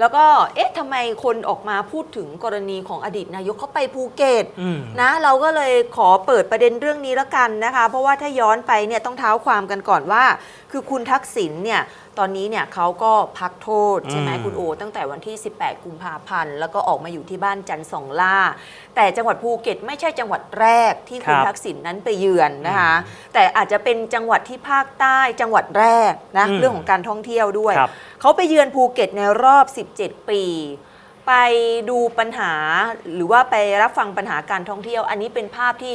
แล้วก็เอ๊ะทำไมคนออกมาพูดถึงกรณีของอดีตนายกเขาไปภูเก็ตอืม นะ เราก็เลยขอเปิดประเด็นเรื่องนี้แล้วกันนะคะ เพราะว่าถ้าย้อนไปเนี่ยต้องเท้าความกันก่อนว่า คือคุณทักษิณเนี่ยตอนนี้เนี่ยเขาก็พักโทษใช่ไหมอืมคุณโอ ตั้งแต่วันที่ 18 กุมภาพันธ์ แล้วก็ออกมาอยู่ที่บ้านจันทร์สองล่า แต่จังหวัดภูเก็ตไม่ใช่จังหวัดแรกที่คุณครับทักษิณนั้นไปเยือนนะคะแต่อาจจะเป็นจังหวัดที่ภาคใต้จังหวัดแรกนะอืมเรื่องของการท่องเที่ยวด้วย ครับ เขาไปเยือนภูเก็ตในรอบ 17 ปี ไปดูปัญหาหรือว่าไปรับฟังปัญหาการท่องเที่ยว อันนี้เป็นภาพที่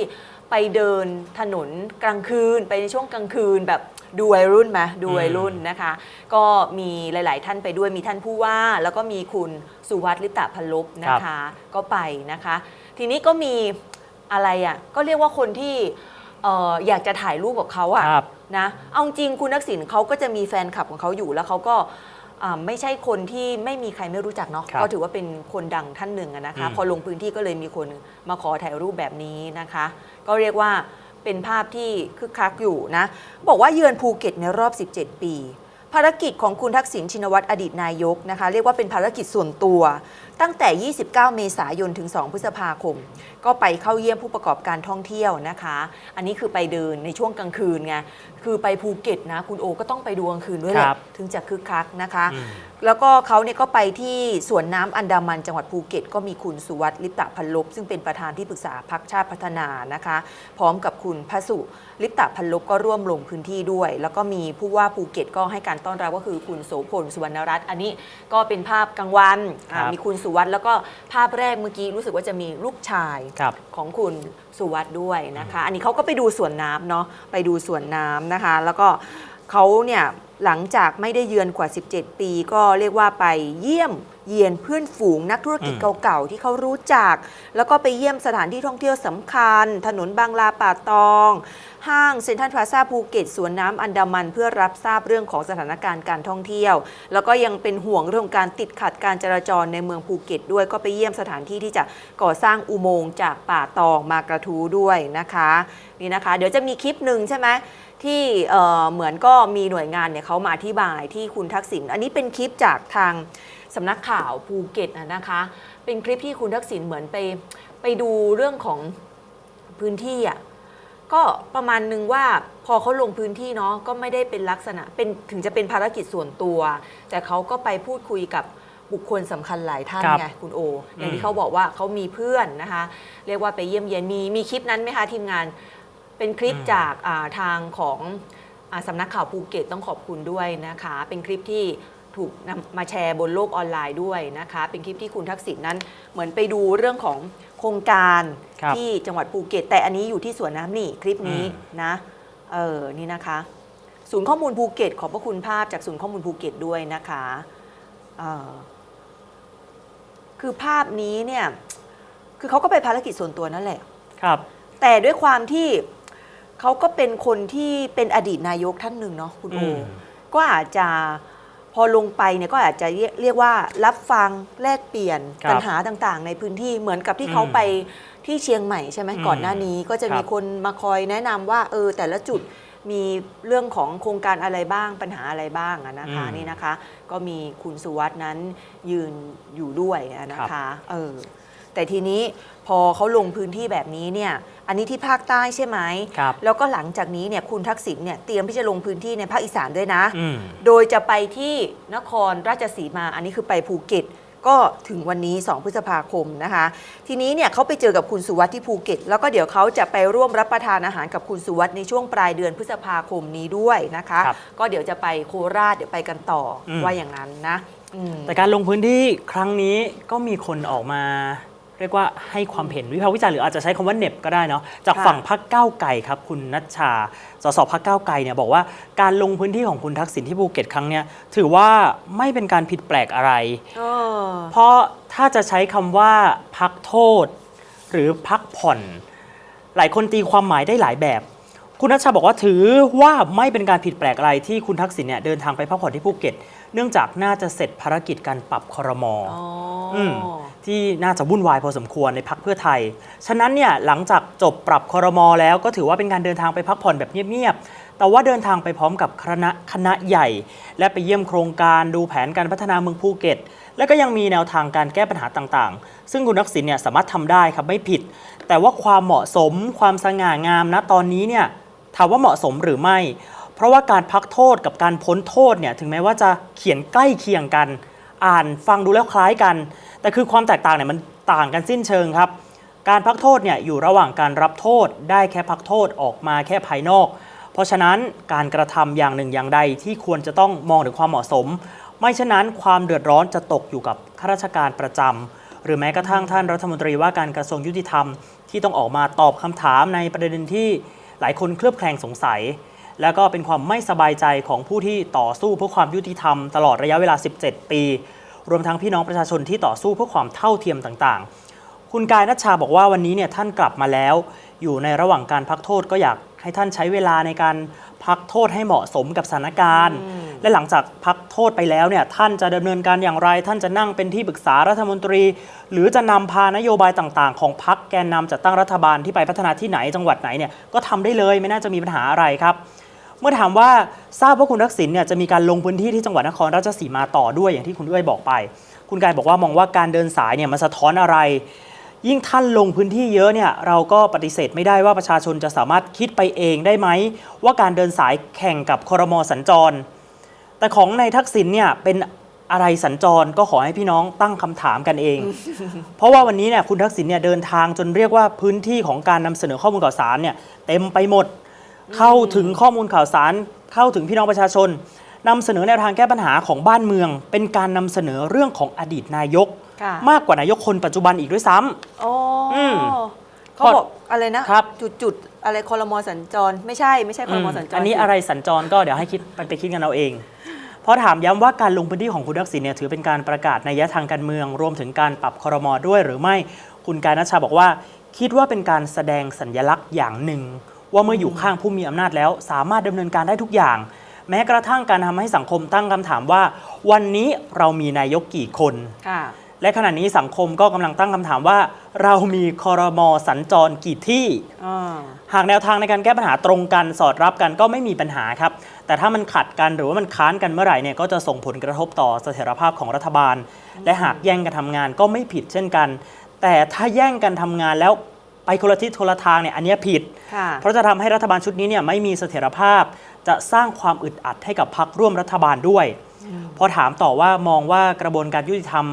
ไปเดินถนนกลางคืน ไปในช่วงกลางคืนแบบดูวัยรุ่นไหมดูวัยรุ่นนะคะ ก็มีหลาย ๆ ท่านไปด้วยมีท่านผู้ว่า แล้วก็มีคุณสุวัสดิ์ลิปตะพันลบนะคะ ก็ไปนะคะ ทีนี้ก็มีอะไรอะก็เรียกว่าคนที่เอ่ออยากจะถ่ายรูปกับเขาอะครับนะเอาจริงคุณทักษิณเขาก็จะมีแฟนคลับของเขาอยู่แล้วเขาก็ อ่าไม่ใช่คนที่ไม่มีใครไม่รู้จักเนาะครับก็ถือว่าเป็นคนดังท่านหนึ่งอะนะคะ อืม พอลงพื้นที่ก็เลยมีคนมาขอถ่ายรูปแบบนี้นะคะ ก็เรียกว่าเป็นภาพที่คึกคักอยู่นะ บอกว่าเยือนภูเก็ตในรอบ 17 ปี ภารกิจของคุณทักษิณชินวัตรอดีตนายกนะคะ เรียกว่าเป็นภารกิจส่วนตัว ตั้งแต่ 29 เมษายนถึง 2 พฤษภาคม ก็ไปเข้าเยี่ยมผู้ประกอบการท่องเที่ยวนะคะ อันนี้คือไปเดินในช่วงกลางคืนไง คือไปภูเก็ตนะ คุณโอก็ต้องไปดูกลางคืนด้วยแหคละรับถึงจะคึกคักนะคะอืมแล้วก็เขาเนี่ยก็ไปที่สวนน้ำอันดามันจังหวัดภูเก็ต ก็มีคุณสุวัสดิ์ลิปตะพันลบ ซึ่งเป็นประธานที่ปรึกษาพักชาติพัฒนานะคะ พร้อมกับคุณพระสุลิปตะพันลบก็ร่วมลงพื้นที่ด้วย แล้วก็มีผู้ว่าภูเก็ตก็ให้การต้อนรับก็คือคุณโสพลสุวรรณรัตน์ อันนี้ก็เป็นภาพกลางวันอ่าครับมีคุณสุวัสดิ์แล้วก็ภาพแรกเมื่อกี้รู้สึกว่าจะมีลูกชายครับ ของคุณสุวัสด์ด้วยนะคะ อันนี้เขาก็ไปดูสวนน้ำเนาะไปดูสวนน้ำนะคะ แล้วก็เขาเนี่ย หลังจากไม่ได้เยือนกว่า 17 ปี ก็เรียกว่าไปเยี่ยมเยียนเพื่อนฝูงนักธุรกิจอืมเก่าๆ ที่เขารู้จัก แล้วก็ไปเยี่ยมสถานที่ท่องเที่ยวสำคัญ ถนนบางลาป่าตอง ห้างเซ็นทรัลพลาซาภูเก็ตสวนน้ำอันดามันเพื่อรับทราบเรื่องของสถานการณ์การท่องเที่ยว แล้วก็ยังเป็นห่วงเรื่องของการติดขัดการจราจรในเมืองภูเก็ต ด้วยก็ไปเยี่ยมสถานที่ที่จะก่อสร้างอุโมงค์จากป่าตองมากระทูด้วยนะคะนี่นะคะ เดี๋ยวจะมีคลิปหนึ่งใช่ไหมที่เอ่อเหมือนก็มีหน่วยงานเนี่ยเขามาอธิบายที่คุณทักษิณอันนี้เป็นคลิปจากทางสำนักข่าวภูเก็ตนะนะคะ เป็นคลิปที่คุณทักษิณเหมือนไปไปดูเรื่องของพื้นที่อะก็ประมาณนึงว่าพอเขาลงพื้นที่เนาะก็ไม่ได้เป็นลักษณะเป็นถึงจะเป็นภารกิจส่วนตัว แต่เขาก็ไปพูดคุยกับบุคคลสำคัญหลายท่านครับไงคุณโอ อย่างอืที่มเขาบอกว่าเขามีเพื่อนนะคะ เรียกว่าไปเยี่ยมเยียนมีมีคลิปนั้นไหมคะทีมงานเป็นคลิปจากอ่าทางของอา สำนักข่าวภูเก็ตต้องขอบคุณด้วยนะคะ เป็นคลิปที่ถูกนำมาแชร์บนโลกออนไลน์ด้วยนะคะ เป็นคลิปที่คุณทักษิณนั้นเหมือนไปดูเรื่องของโครงการครับที่จังหวัดภูเก็ต แต่อันนี้อยู่ที่สวนน้ำนี่คลิปนี้อืมนะเออนี่นะคะ ศูนย์ข้อมูลภูเก็ต ขอบพระคุณภาพจากศูนย์ข้อมูลภูเก็ตด้วยนะคะเออคือภาพนี้เนี่ยคือเขาก็ไปภารกิจส่วนตัวนั่นแหละครับ แต่ด้วยความที่ เขาก็เป็นคนที่เป็นอดีตนายกท่านหนึ่งเนาะคุณโออืมก็อาจจะพอลงไปเนี่ยก็อาจจะเรียกเรียกว่ารับฟังแลกเปลี่ยนครับปัญหาต่างๆ ในพื้นที่เหมือนกับที่อืมเขาไปที่เชียงใหม่ใช่ไหมอืมก่อนหน้านี้ก็จะมีครับคนมาคอยแนะนำว่าเออแต่ละจุดมีเรื่องของโครงการอะไรบ้างปัญหาอะไรบ้างอะนะคะนี่นะคะ ก็มีคุณสุวัสด์นั้นยืนอยู่ด้วยอะนะคะเออ แต่ทีนี้พอเขาลงพื้นที่แบบนี้เนี่ยอันนี้ที่ภาคใต้ใช่ไหม ครับ แล้วก็หลังจากนี้เนี่ยคุณทักษิณเนี่ยเตรียมที่จะลงพื้นที่ในภาคอีสานด้วยนะ อืม โดยจะไปที่นครราชสีมา อันนี้คือไปภูเก็ต ก็ถึงวันนี้ 2 พฤษภาคมนะคะ ทีนี้เนี่ยเขาไปเจอกับคุณสุวัสด์ที่ภูเก็ต แล้วก็เดี๋ยวเขาจะไปร่วมรับประทานอาหารกับคุณสุวัสด์ในช่วงปลายเดือนพฤษภาคมนี้ด้วยนะคะ ครับก็เดี๋ยวจะไปโคราชเดี๋ยวไปกันต่ออม ว่าอย่างนั้นนะอืม แต่การลงพื้นที่ครั้งนี้ก็มีคนออกมา เรียกว่าให้ความเห็นวิพากษ์วิจารณ์หรืออาจจะใช้คำว่าเหน็บก็ได้เนาะจากค่ะฝั่งพรรคก้าวไกลครับคุณนัชชาสสพรรคก้าวไกลเนี่ยบอกว่าการลงพื้นที่ของคุณทักษิณที่ภูเก็ตครั้งเนี้ยถือว่าไม่เป็นการผิดแปลกอะไรเออเพราะถ้าจะใช้คำว่าพักโทษ หรือพักผ่อน หลายคนตีความหมายได้หลายแบบ คุณนัชชาบอกว่าถือว่าไม่เป็นการผิดแปลกอะไรที่คุณทักษิณเนี่ยเดินทางไปพักผ่อนที่ภูเก็ต เนื่องจากน่าจะเสร็จภารกิจการปรับครมอ๋ออมที่น่าจะวุ่นวายพอสมควรในพักเพื่อไทย ฉะนั้นเนี่ยหลังจากจบปรับครมแล้วก็ถือว่าเป็นการเดินทางไปพักผ่อนแบบเงียบๆ แต่ว่าเดินทางไปพร้อมกับคณะคณะใหญ่ และไปเยี่ยมโครงการดูแผนการพัฒนาเมืองภูเก็ต และก็ยังมีแนวทางการแก้ปัญหาต่างๆ ซึ่งคุณทักษิณเนี่ยสามารถทำได้ครับไม่ผิด แต่ว่าความเหมาะสมความสง่างามนะตอนนี้เนี่ย ถามว่าเหมาะสมหรือไม่ เพราะว่าการพักโทษกับการพ้นโทษเนี่ยถึงแม้ว่าจะเขียนใกล้เคียงกัน อ่านฟังดูแล้วคล้ายกัน แต่คือความแตกต่างเนี่ยมันต่างกันสิ้นเชิงครับ การพักโทษเนี่ยอยู่ระหว่างการรับโทษ ได้แค่พักโทษออกมาแค่ภายนอก เพราะฉะนั้นการกระทำอย่างหนึ่งอย่างใดที่ควรจะต้องมองถึงความเหมาะสม ไม่เช่นนั้นความเดือดร้อนจะตกอยู่กับข้าราชการประจำหรือแม้กระทั่งท่านรัฐมนตรีว่าการกระทรวงยุติธรรมที่ต้องออกมาตอบคำถามในประเด็นที่ หลายคนเคลือบแคลงสงสัย แล้วก็เป็นความไม่สบายใจของผู้ที่ต่อสู้เพื่อความยุติธรรมตลอดระยะเวลา 17 ปี รวมทั้งพี่น้องประชาชนที่ต่อสู้เพื่อความเท่าเทียมต่างๆ คุณกายนัชชาบอกว่าวันนี้เนี่ยท่านกลับมาแล้ว อยู่ในระหว่างการพักโทษก็อยากให้ท่านใช้เวลาในการพักโทษให้เหมาะสมกับสถานการณ์ และหลังจากพักโทษไปแล้วเนี่ยท่านจะดำเนินการอย่างไร ท่านจะนั่งเป็นที่ปรึกษารัฐมนตรี หรือจะนำพานโยบายต่างๆ ของพักแกนนำจัดตั้งรัฐบาลที่ไปพัฒนาที่ไหนจังหวัดไหนเนี่ยก็ทำได้เลยไม่น่าจะมีปัญหาอะไรครับเมื่อถามว่าทราบว่าคุณทักษิณเนี่ยจะมีการลงพื้นที่ที่จังหวัดนครราชสีมาต่อด้วยอย่างที่คุณเอ้ยบอกไป คุณกายบอกว่ามองว่าการเดินสายเนี่ยมันสะท้อนอะไร ยิ่งท่านลงพื้นที่เยอะเนี่ยเราก็ปฏิเสธไม่ได้ว่าประชาชนจะสามารถคิดไปเองได้ไหม ว่าการเดินสายแข่งกับคอรมอสัญจร แต่ของในายทักษิณเนี่ยเป็นอะไรสัญจรก็ขอให้พี่น้องตั้งคำถามกันเอง เพราะว่าวันนี้เนี่ยคุณทักษิณเนี่ยเดินทางจนเรียกว่าพื้นที่ของการนำเสนอข้อมูลข่าวสารเนี่ยเต็มไปหมด เข้าถึงข้อมูลข่าวสาร เข้าถึงพี่น้องประชาชนนำเสนอแนวทางแก้ปัญหาของบ้านเมือง เป็นการนำเสนอเรื่องของอดีตนายกค่ะมากกว่านายกคนปัจจุบันอีกด้วยซ้ำโอ้อืมเขาบอกอะไรนะครับจุดจุดๆ อะไรคอรมอสัญจร ไม่ใช่ไม่ใช่คอรมอสัญจรอันนี้สิอะไรสัญจรก็เดี๋ยวให้คิดไปไปคิดกันเอาเองเพราะถามย้ำว่าการลงพื้นที่ของคุณทักษิณเนี่ยถือเป็นการประกาศในยะทางการเมือง รวมถึงการปรับครมด้วยหรือไม่คุณกายนัชชาบอกว่า คิดว่าเป็นการแสดงสัญลักษณ์อย่างหนึ่ง ว่าเมื่ออยู่ข้างผู้มีอำนาจแล้ว สามารถดำเนินการได้ทุกอย่าง แม้กระทั่งการทำให้สังคมตั้งคำถามว่า วันนี้เรามีนายกกี่คนค่ะ และขณะนี้สังคมก็กำลังตั้งคำถามว่า เรามีคอรมอสัญจรกี่ที่ อ่า หากแนวทางในการแก้ปัญหาตรงกันสอดรับกันก็ไม่มีปัญหาครับ แต่ถ้ามันขัดกันหรือว่ามันค้านกันเมื่อไหร่เนี่ยก็จะส่งผลกระทบต่อเสถียรภาพของรัฐบาล และหากแย่งกันทำงานก็ไม่ผิดเช่นกัน แต่ถ้าแย่งกันทำงานแล้วไปคนละทิศคนละทางเนี่ยอันเนี้ยผิด ค่ะ เพราะจะทำให้รัฐบาลชุดนี้เนี่ยไม่มีเสถียรภาพ จะสร้างความอึดอัดให้กับพรรคร่วมรัฐบาลด้วย พอถามต่อว่ามองว่ากระบวนการยุติธรรม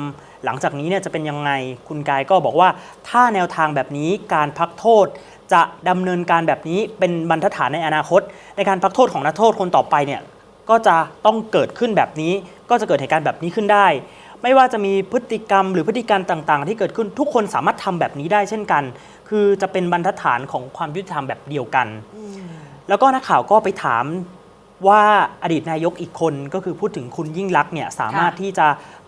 หลังจากนี้เนี่ยจะเป็นยังไงคุณกายก็บอกว่า ถ้าแนวทางแบบนี้การพักโทษ จะดำเนินการแบบนี้เป็นบรรทัดฐานในอนาคต ในการพักโทษของนักโทษคนต่อไปเนี่ยก็จะต้องเกิดขึ้นแบบนี้ ก็จะเกิดเหตุการณ์แบบนี้ขึ้นได้ ไม่ว่าจะมีพฤติกรรมหรือพฤติการต่างๆ ที่เกิดขึ้นทุกคนสามารถทำแบบนี้ได้เช่นกัน คือจะเป็นบรรทัดฐานของความยุติธรรมแบบเดียวกัน แล้วก็นักข่าวก็ไปถามว่าอดีตนายกอีกคนก็คือพูดถึงคุณยิ่งลักษณ์เนี่ยสามารถที่จะ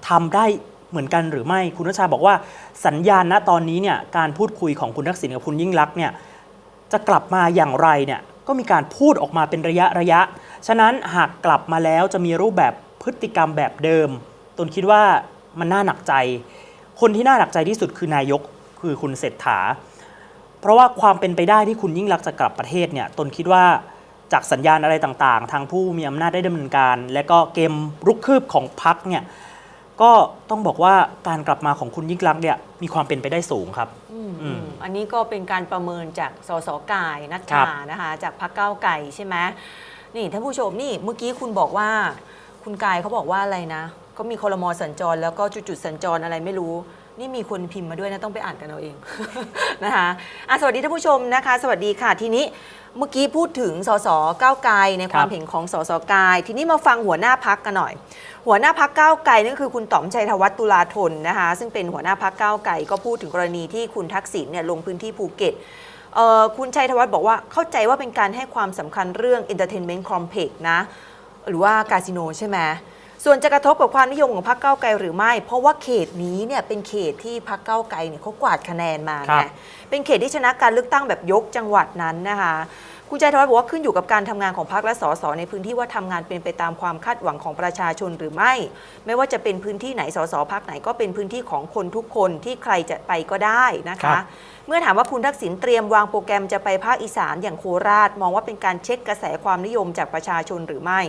ทำได้ เหมือนกันหรือไม่คุณนัชชาบอกว่าสัญญาณณตอนนี้เนี่ยการพูดคุยของคุณทักษิณกับคุณยิ่งลักษณ์เนี่ยจะกลับมาอย่างไรเนี่ยก็มีการพูดออกมาเป็นระยะระยะ ฉะนั้นหากกลับมาแล้วจะมีรูปแบบพฤติกรรมแบบเดิม ตนคิดว่ามันน่าหนักใจ คนที่น่าหนักใจที่สุดคือนายกคือคุณเศรษฐา เพราะว่าความเป็นไปได้ที่คุณยิ่งรักษณ์จะกลับประเทศเนี่ยตนคิดว่าจากสัญญาณอะไรต่างๆ ทางผู้มีอำนาจได้ดำเนินการ และก็เกมรุกคืบของพรรคเนี่ย ก็ต้องบอกว่าการกลับมาของคุณยิ่งรักษณ์เนี่ยมีความเป็นไปได้สูงครับ อืมอืมอืมอันนี้ก็เป็นการประเมินจากสสกายนัชครัชาบ นะคะ จากพักเก้าวไก่ใช่ไหมนี่ท่านผู้ชมนี่เมื่อกี้คุณบอกว่า คุณกายเขาบอกว่าอะไรนะ ก็มีคอรมอสัญจร แล้วก็จุดๆสัญจรอะไรไม่รู้ นี่มีคนพิมพ์มาด้วยนะต้องไปอ่านกันเอาเอง นะคะอะสวัสดีท่านผู้ชมนะคะ สวัสดีค่ะทีนี้เมื่อกี้พูดถึงสสก้าวไกลในความเห็นของสสกาย ทีนี้มาฟังหัวหน้าพักกันหน่อย หัวหน้าพักก้าวไกลนั่นคือคุณต๋อมชัยธวัฒน์ตุลาธนนะคะซึ่งเป็นหัวหน้าพักก้าวไกลก็พูดถึงกรณีที่คุณทักษิณเนี่ยลงพื้นที่ภูเก็ตคุณชัยธวัฒน์บอกว่าเข้าใจว่าเป็นการให้ความสำคัญเรื่อง entertainment complex นะ หรือว่าคาสิโนใช่ไหม ส่วนจะกระทบกับความนิยมของพรรคเก้าวไกลหรือไม่ เพราะว่าเขตนี้เนี่ยเป็นเขตที่พรรคเก้าวไกลเนี่ยเขากวาดคะแนนมาครัไงบ เป็นเขตที่ชนะการเลือกตั้งแบบยกจังหวัดนั้นนะคะ คุณชัยธวัฒน์บอกว่าขึ้นอยู่กับการทำงานของพรรคและสสในพื้นที่ว่าทำงานเป็นไปตามความคาดหวังของประชาชนหรือไม่ ไม่ว่าจะเป็นพื้นที่ไหนสสพักไหนก็เป็นพื้นที่ของคนทุกคนที่ใครจะไปก็ได้นะครัคะ บ เมื่อถามว่าคุณทักษิณเตรียมวางโปรแกรมจะไปภาคอีสานอย่างโคราช มองว่าเป็นการเช็คกระแสความนิยมจากประชาชนหรือไม่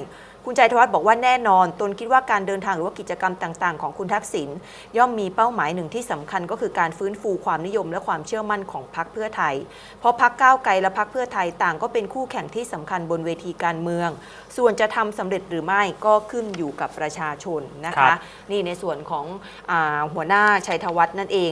คุณใจทวัฒน์บอกว่าแน่นอน ตนคิดว่าการเดินทางหรือว่ากิจกรรมต่าง ๆ ของคุณทักษิณย่อมมีเป้าหมายหนึ่งที่สำคัญก็คือการฟื้นฟูความนิยมและความเชื่อมั่นของพรรคเพื่อไทย เพราะพรรคก้าวไกลและพรรคเพื่อไทยต่างก็เป็นคู่แข่งที่สำคัญบนเวทีการเมือง ส่วนจะทำสำเร็จหรือไม่ก็ขึ้นอยู่กับประชาชนนะครัคะ นี่ในส่วนของอหัวหน้าชัยธวัฒน์นั่นเอง